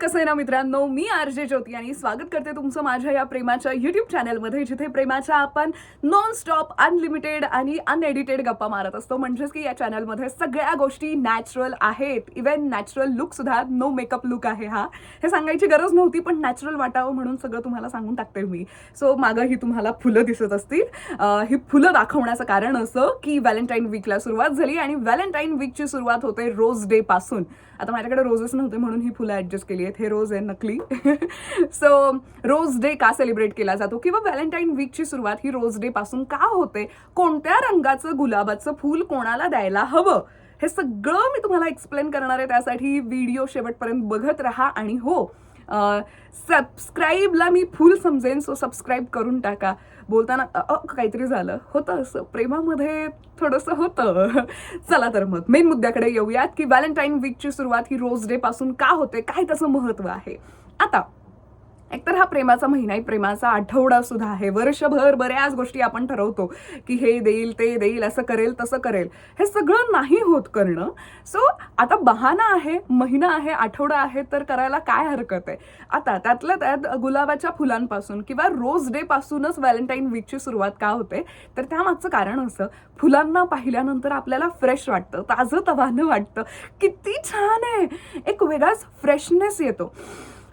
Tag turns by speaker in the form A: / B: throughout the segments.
A: कसं आहे ना मित्रांनो? मी आर जे ज्योती आणि स्वागत करते तुमचं माझ्या या प्रेमाच्या युट्यूब चॅनलमध्ये जिथे प्रेमाच्या आपण नॉन स्टॉप अनलिमिटेड आणि अनएडिटेड गप्पा मारत असतो. म्हणजेच की या चॅनलमध्ये सगळ्या गोष्टी नॅचरल आहेत. इवन नॅचरल लुकसुद्धा नो मेकअप लुक आहे हा. हे सांगायची गरज नव्हती पण नॅचरल वाटावं म्हणून सगळं तुम्हाला सांगून टाकते मी. सो मागं ही तुम्हाला फुलं दिसत असतील. ही फुलं दाखवण्याचं कारण असं की व्हॅलेंटाईन वीकला सुरुवात झाली आणि व्हॅलेंटाईन वीकची सुरुवात होते रोज डे पासून. आता माझ्याकडे रोजेस नव्हते म्हणून ही फुलं ॲडजस्ट केली आहेत हे रोज आहे नकली. सो रोज डे का सेलिब्रेट केला जातो? किंवा व्हॅलेंटाईन वीकची सुरुवात ही रोज डे पासून का होते? कोणत्या रंगाचं गुलाबाचं फूल कोणाला द्यायला हवं? हे सगळं मी तुम्हाला एक्सप्लेन करणार आहे. त्यासाठी व्हिडिओ शेवटपर्यंत बघत राहा आणि हो सबस्क्राईबला मी फुल समजेन सो सबस्क्राईब करून टाका. बोलताना अ, काहीतरी झालं. होतं असं. प्रेमामध्ये थोडंसं होतं. चला तर मग. मेन मुद्द्याकडे येऊयात की व्हॅलेंटाईन वीकची सुरुवात ही रोज डे पासून का होते? काय त्याचं महत्त्व आहे? आता एकतर हा प्रेमाचा महिना आहे प्रेमाचा आठवडा सुद्धा आहे. वर्षभर बऱ्याच गोष्टी आपण ठरवतो की हे देईल ते देईल असं करेल तसं करेल. हे सगळं नाही होत करणं. सो आता बहाना आहे महिना आहे आठवडा आहे तर करायला काय हरकत आहे? आता त्यातल्या त्यात गुलाबाच्या फुलांपासून किंवा रोज डे पासूनच व्हॅलेंटाईन वीकची सुरुवात का होते? तर त्यामागचं कारण असं फुलांना पाहिल्यानंतर आपल्याला फ्रेश वाटतं ताजं तवानं वाटतं. किती छान आहे! एक वेगळाच फ्रेशनेस येतो.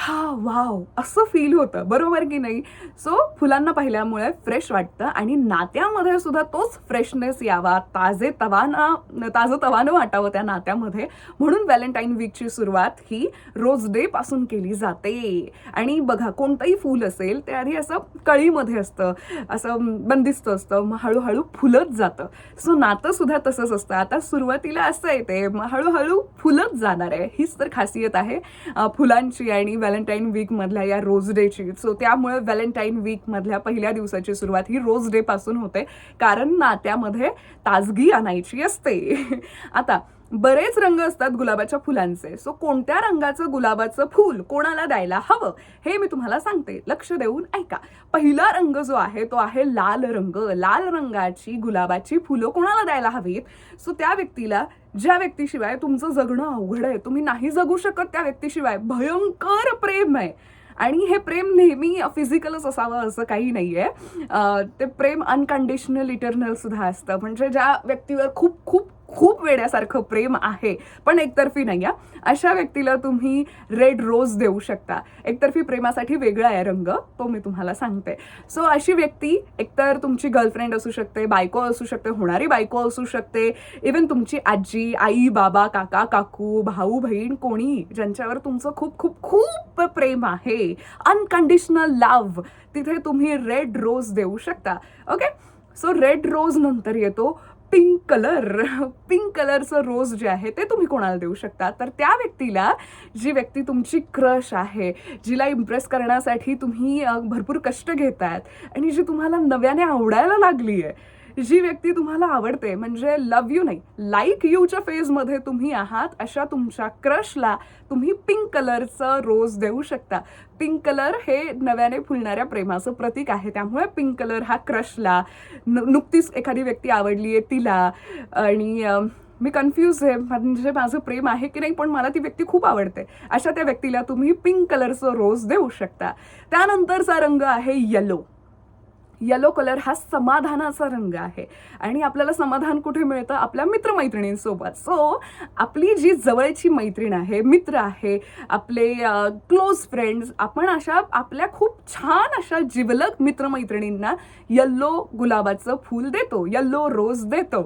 A: हा वाव. असं फील होतं. बरोबर की नाही? सो फुलांना पाहिल्यामुळे फ्रेश वाटतं आणि नात्यामध्ये सुद्धा तोच फ्रेशनेस यावा. ताजे तवाना ताजं तवानं वाटावं त्या नात्यामध्ये. म्हणून व्हॅलेंटाईन वीकची सुरुवात ही रोज डे पासून केली जाते. आणि बघा कोणतंही फूल असेल ते आधी असं कळीमध्ये असतं. असं बंदिस्त असतं. मग हळूहळू फुलत जातं. सो नातं सुद्धा तसंच असतं. आता सुरुवातीला असं येते. मग हळूहळू फुलत जाणार आहे. हीच तर खासियत आहे. फुलांची आणि व्हॅलेंटाईन वीक मधल्या या रोज डेची सो त्यामुळे व्हॅलेंटाईन वीक मधल्या पहिल्या दिवसाची सुरुवात ही रोज डे पासून होते. कारण नात्यामध्ये ताजगी आणायची असते. आता बरेच रंग असतात गुलाबाच्या फुलांचे. सो कोणत्या रंगाचं गुलाबाचं फूल कोणाला द्यायला हवं हे मी तुम्हाला सांगते. लक्ष देऊन ऐका. पहिला रंग जो आहे तो आहे लाल रंग. लाल रंगाची गुलाबाची फुलं कोणाला द्यायला हवीत? सो त्या व्यक्तीला ज्या व्यक्तीशिवाय तुमचं जगणं अवघड आहे तुम्ही नाही जगू शकत त्या व्यक्तीशिवाय. भयंकर प्रेम आहे. आणि हे प्रेम नेहमी फिजिकलच असावं असं काही नाही आहे ते प्रेम अनकंडिशनल इटर्नल सुद्धा असतं. म्हणजे ज्या व्यक्तीवर खूप खूप खूप वेड्यासारखं प्रेम आहे. पण एकतर्फी नाही आहे. अशा व्यक्तीला तुम्ही रेड रोज देऊ शकता. एकतर्फी प्रेमासाठी वेगळा आहे रंग तो मी तुम्हाला सांगते. सो अशी व्यक्ती एकतर तुमची गर्लफ्रेंड असू शकते बायको असू शकते होणारी बायको असू शकते इवन तुमची आजी आई बाबा काका काकू भाऊ बहीण कोणी ज्यांच्यावर तुमचं खूप खूप खूप प्रेम आहे. अनकंडिशनल लव्ह तिथे तुम्ही रेड रोज देऊ शकता. ओके सो रेड रोज नंतर येतो पिंक कलर पिंक कलरचं रोज जे आहे ते तुम्ही कोणाला देऊ शकता. तर त्या व्यक्तीला जी व्यक्ती तुमची क्रश आहे जिला इम्प्रेस करण्यासाठी तुम्ही भरपूर कष्ट घेतायत आणि जी तुम्हाला नव्याने आवडायला लागली आहे जी व्यक्ती तुम्हाला आवडते म्हणजे लव यू नाही लाईक यूच्या फेजमध्ये तुम्ही आहात अशा तुमच्या क्रशला तुम्ही पिंक कलरचं रोज देऊ शकता. पिंक कलर हे नव्याने फुलणाऱ्या प्रेमाचं प्रतीक आहे. त्यामुळे पिंक कलर हा क्रशला नुकतीच एखादी व्यक्ती आवडली आहे तिला. आणि मी कन्फ्यूज आहे म्हणजे माझं प्रेम आहे की नाही पण मला ती व्यक्ती खूप आवडते. अशा त्या व्यक्तीला तुम्ही पिंक कलरचं रोज देऊ शकता. त्यानंतरचा रंग आहे येलो येलो कलर हा समाधानाचा रंग आहे. आणि आपल्याला समाधान कुठे मिळतं? आपल्या मित्रमैत्रिणींसोबत. सो आपली जी जवळची मैत्रीण आहे मित्र आहे आपले क्लोज फ्रेंड्स आपण अशा आपल्या खूप छान अशा जिवलक मित्रमैत्रिणींना येल्लो गुलाबाचं फूल देतो येल्लो रोज देतो.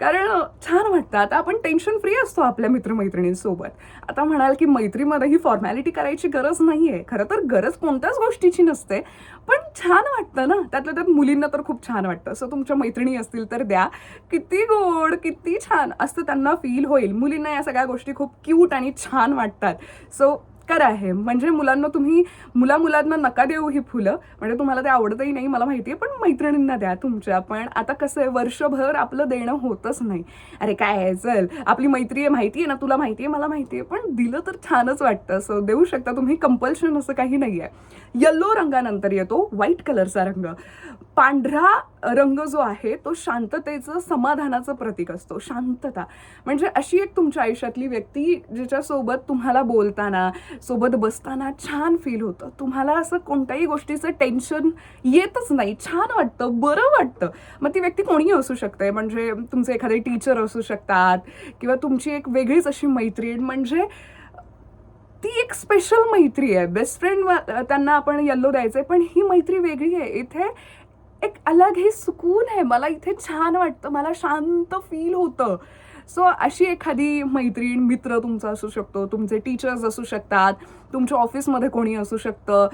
A: कारण छान वाटतं. आता आपण टेन्शन फ्री असतो आपल्या मित्रमैत्रिणींसोबत. आता म्हणाल की मैत्रीमध्ये ही फॉर्मॅलिटी करायची गरज नाही आहे खरं तर गरज कोणत्याच गोष्टीची नसते. पण छान वाटतं ना? त्यातलं तर मुलींना तर खूप छान वाटतं. सो तुमच्या मैत्रिणी असतील तर द्या. किती गोड किती छान असं त्यांना फील होईल. मुलींना या सगळ्या गोष्टी खूप क्यूट आणि छान वाटतात. सो चमत्कार आहे. म्हणजे मुलांना तुम्ही मुला मुलांना नका देऊ ही फुलं. म्हणजे तुम्हाला ते आवडतही नाही मला माहिती आहे पण मैत्रिणींना द्या तुमच्या. पण आता कसं आहे वर्षभर आपलं देणं होतच नाही. अरे काय आहे चल. आपली मैत्री आहे माहिती आहे ना तुला माहिती आहे मला माहिती आहे पण दिलं तर छानच वाटतं. असं देऊ शकता तुम्ही कंपल्शन असं काही नाही आहे येल्लो रंगानंतर येतो व्हाईट कलरचा रंग. पांढरा रंग जो आहे तो शांततेचं समाधानाचं प्रतीक असतो. शांतता. म्हणजे अशी एक तुमच्या आयुष्यातली व्यक्ती जिच्यासोबत तुम्हाला बोलताना सोबत बसताना छान फील होतं. तुम्हाला असं कोणत्याही गोष्टीचं टेन्शन येतच नाही. छान वाटतं बरं वाटतं. मग ती व्यक्ती कोणीही असू शकते. म्हणजे तुमचे एखादे टीचर असू शकतात किंवा तुमची एक वेगळीच अशी मैत्रीण. म्हणजे ती एक स्पेशल मैत्री आहे. बेस्ट फ्रेंड त्यांना आपण येल्लो आहे पण ही मैत्री वेगळी आहे. इथे एक अलग हे सुकून आहे. मला इथे छान वाटतं. मला शांत फील होतं. सो अशी एखादी मैत्रीण मित्र तुमचा असू शकतो. तुमचे टीचर्स असू शकतात. तुमच्या ऑफिसमध्ये कोणी असू शकतं.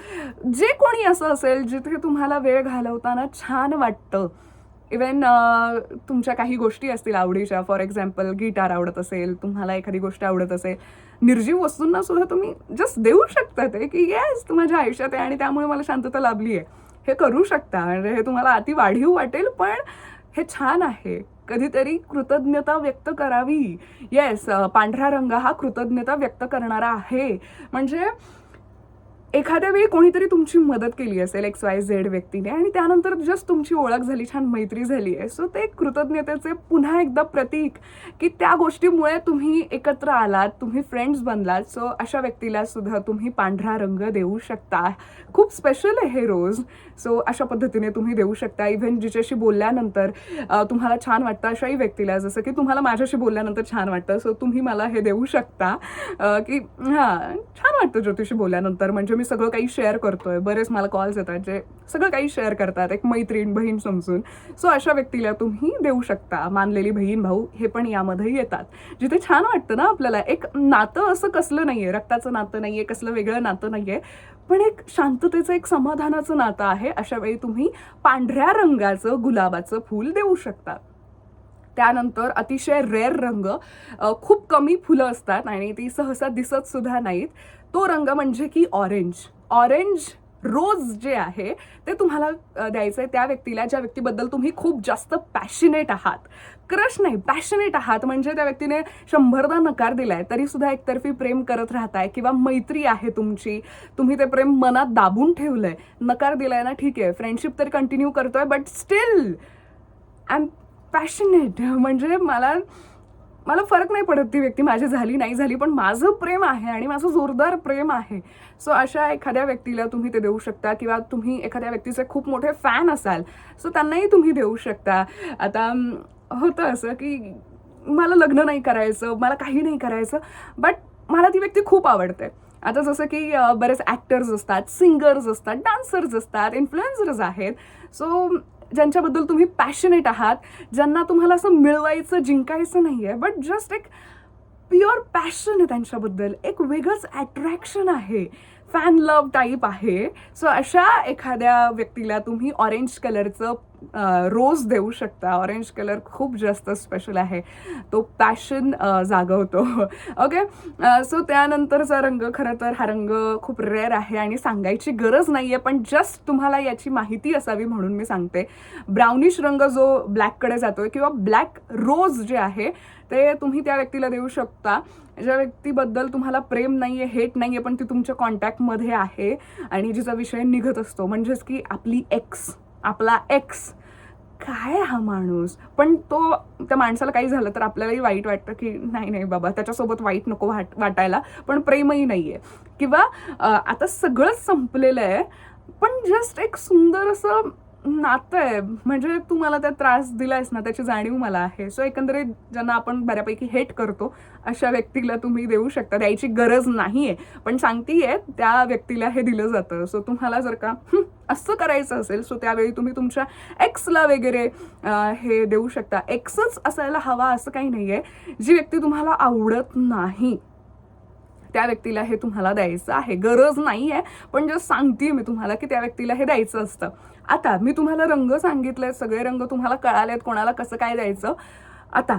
A: जे कोणी असं असेल जिथे तुम्हाला वेळ घालवताना छान वाटतं. इवन तुमच्या काही गोष्टी असतील आवडीच्या. फॉर एक्झाम्पल गिटार आवडत असेल तुम्हाला एखादी गोष्ट आवडत असेल. निर्जीव वस्तूंना सुद्धा तुम्ही जस्ट देऊ शकता ते की येस माझ्या आयुष्यात आहे आणि त्यामुळे मला शांतता लाभली आहे. हे करू शकता. म्हणजे हे तुम्हाला अति वाढीव वाटेल पण हे छान आहे. कधीतरी कृतज्ञता व्यक्त करावी. येस पांढरा रंग हा कृतज्ञता व्यक्त करणारा आहे. म्हणजे एखाद्या वेळी कोणीतरी तुमची मदत केली असेल एक्स वाय झेड व्यक्तीने आणि त्यानंतर जस्ट तुमची ओळख झाली छान मैत्री झाली आहे. सो ते कृतज्ञतेचे पुन्हा एकदा प्रतीक की त्या गोष्टीमुळे तुम्ही एकत्र आलात तुम्ही फ्रेंड्स बनलात. सो अशा व्यक्तीला सुद्धा तुम्ही पांढरा रंग देऊ शकता. खूप स्पेशल आहे हे रोज. सो अशा पद्धतीने तुम्ही देऊ शकता. इव्हन जिच्याशी बोलल्यानंतर तुम्हाला छान वाटतं अशाही व्यक्तीला जसं की तुम्हाला माझ्याशी बोलल्यानंतर छान वाटतं. सो तुम्ही मला हे देऊ शकता. की हां छान वाटतं ज्योतिषी बोलल्यानंतर. म्हणजे मी सगळं काही शेअर करतोय. बरेच मला कॉल्स येतात जे सगळं काही शेअर करतात एक मैत्रीण बहीण समजून. सो अशा व्यक्तीला तुम्ही देऊ शकता. मानलेली बहीण भाऊ हे पण यामध्ये येतात. जिथे छान वाटतं ना आपल्याला. एक नातं असं कसलं नाहीये. रक्ताचं नातं नाहीये कसलं वेगळं नातं नाहीये. पण एक शांततेचं एक समाधानाचं नातं आहे. अशा वेळी तुम्ही पांढऱ्या रंगाचं गुलाबाचं फूल देऊ शकता. त्यानंतर अतिशय रेअर रंग. खूप कमी फुलं असतात आणि ती सहसा दिसत सुद्धा नाहीत. तो रंग म्हणजे की ऑरेंज ऑरेंज रोज जे आहे ते तुम्हाला द्यायचं आहे त्या व्यक्तीला ज्या व्यक्तीबद्दल तुम्ही खूप जास्त पॅशनेट आहात. क्रश नाही पॅशनेट आहात म्हणजे त्या व्यक्तीने शंभरदा नकार दिलाय तरी सुद्धा एकतर्फी प्रेम करत राहताय किंवा मैत्री आहे तुमची तुम्ही ते प्रेम मनात दाबून ठेवलंय. नकार दिलाय ना ठीक आहे फ्रेंडशिप तर कंटिन्यू करतोय but still I am passionate म्हणजे मला मला फरक नाही पडत ती व्यक्ती माझी झाली नाही झाली पण माझं प्रेम आहे आणि माझं जोरदार प्रेम आहे. सो अशा एखाद्या व्यक्तीला तुम्ही ते देऊ शकता किंवा तुम्ही एखाद्या व्यक्तीचे खूप मोठे फॅन असाल सो त्यांनाही तुम्ही देऊ शकता. आता होतं असं की मला लग्न नाही करायचं मला काही नाही करायचं बट मला ती व्यक्ती खूप आवडते. आता जसं की बरेच ॲक्टर्स असतात सिंगर्स असतात डान्सर्स असतात इन्फ्लुएन्सर्स आहेत. सो ज्यांच्याबद्दल तुम्ही पॅशनेट आहात ज्यांना तुम्हाला असं मिळवायचं जिंकायचं नाही आहे बट जस्ट एक प्युअर पॅशन आहे त्यांच्याबद्दल. एक वेगळंच ॲट्रॅक्शन आहे. फॅन लव टाईप आहे. सो अशा एखाद्या व्यक्तीला तुम्ही ऑरेंज कलरचं रोज देऊ शकता. ऑरेंज कलर खूप जास्त स्पेशल आहे. तो पॅशन जागवतो. ओके सो त्यानंतरचा रंग खरं तर हा रंग खूप रेअर आहे आणि सांगायची गरज नाही आहे पण जस्ट तुम्हाला याची माहिती असावी म्हणून मी सांगते. ब्राउनिश रंग जो ब्लॅककडे जातोय किंवा ब्लॅक रोज जे आहे ते तुम्ही त्या व्यक्तीला देऊ शकता. ज्या व्यक्तीबद्दल तुम्हाला प्रेम नाही आहे हेट नाही आहे पण ती तुमच्या कॉन्टॅक्टमध्ये आहे आणि जिचा विषय निघत असतो. म्हणजेच की आपली एक्स आपला एक्स काय हा माणूस? पण तो त्या माणसाला काही झालं तर आपल्यालाही वाईट वाटतं की नाही नाही बाबा त्याच्यासोबत वाईट नको वाट वाटायला पण प्रेमही नाही आहे किंवा आता सगळंच संपलेलं आहे पण जस्ट एक सुंदर असं नातं आहे. म्हणजे तू मला त्या त्रास दिलायस ना त्याची जाणीव मला आहे. सो एकंदरीत ज्यांना आपण बऱ्यापैकी हेट करतो अशा व्यक्तीला तुम्ही देऊ शकता. द्यायची गरज नाही आहे पण सांगतीये त्या व्यक्तीला हे दिलं जातं. सो तुम्हाला जर का असं करायचं असेल सो त्यावेळी तुम्ही तुमच्या एक्सला वगैरे हे देऊ शकता. एक्सच असायला हवा असं काही नाही आहे जी व्यक्ती तुम्हाला आवडत नाही त्या व्यक्तीला हे तुम्हाला द्यायचं आहे. गरज नाही आहे पण जर सांगते मी तुम्हाला की त्या व्यक्तीला हे द्यायचं असतं. आता मी तुम्हाला रंग सांगितले सगळे रंग तुम्हाला कळालेत कोणाला कसं काय द्यायचं. आता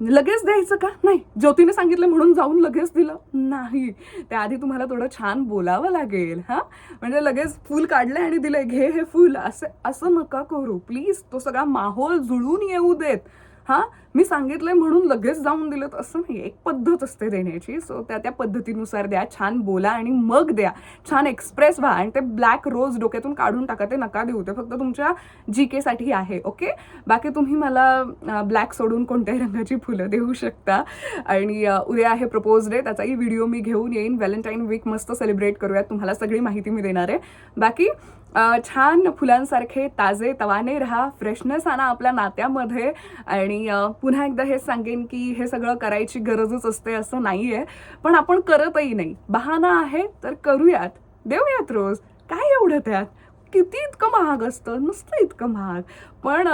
A: लगेच द्यायचं का? नाही ज्योतीने सांगितलं म्हणून जाऊन लगेच दिलं? नाही. त्याआधी तुम्हाला थोडं छान बोलावं लागेल हां? म्हणजे लगेच फूल काढलं आणि दिलं घे हे फूल असं असं नका करू प्लीज तो सगळा माहोल जुळून येऊ देत. हां? मी सांगितलंय म्हणून लगेच जाऊन दिलं असं नाही एक पद्धत असते देण्याची. सो त्या त्या पद्धतीनुसार द्या. छान बोला आणि मग द्या. छान एक्सप्रेस व्हा आणि ते ब्लॅक रोज डोक्यातून काढून टाका. ते नका देऊ. ते फक्त तुमच्या जी केसाठी आहे ओके बाकी तुम्ही मला ब्लॅक सोडून कोणत्याही रंगाची फुलं देऊ शकता. आणि उद्या आहे प्रपोज डे त्याचाही व्हिडिओ मी घेऊन येईन. व्हॅलेंटाईन वीक मस्त सेलिब्रेट करूयात. तुम्हाला सगळी माहिती मी देणार आहे. बाकी छान फुलांसारखे ताजे तवाने राहा. फ्रेशनेस आणा आपल्या नात्यामध्ये. आणि पुन्हा एकदा हे सांगेन की हे सगळं करायची गरजच असते असं नाही आहे पण आपण करतही नाही. बहाना आहे तर करूयात. देऊयात रोज. काय एवढं त्यात? किती इतकं महाग असतं? नसतं इतकं महाग. पण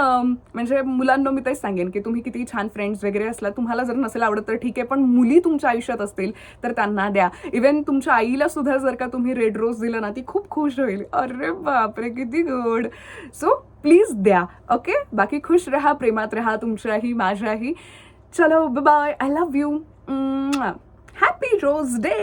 A: म्हणजे मुलांना मी तेच सांगेन की तुम्ही किती छान फ्रेंड्स वगैरे असला तुम्हाला जर नसेल आवडत तर ठीक आहे पण मुली तुमच्या आयुष्यात असतील तर त्यांना द्या. इवन तुमच्या आईला सुद्धा जर का तुम्ही रेड रोज दिलं ना ती खूप खुश होईल. अरे बापरे किती गुड सो प्लीज द्या ओके बाकी खुश राहा प्रेमात राहा तुमच्याही माझ्याही. चलो bye I love you happy rose day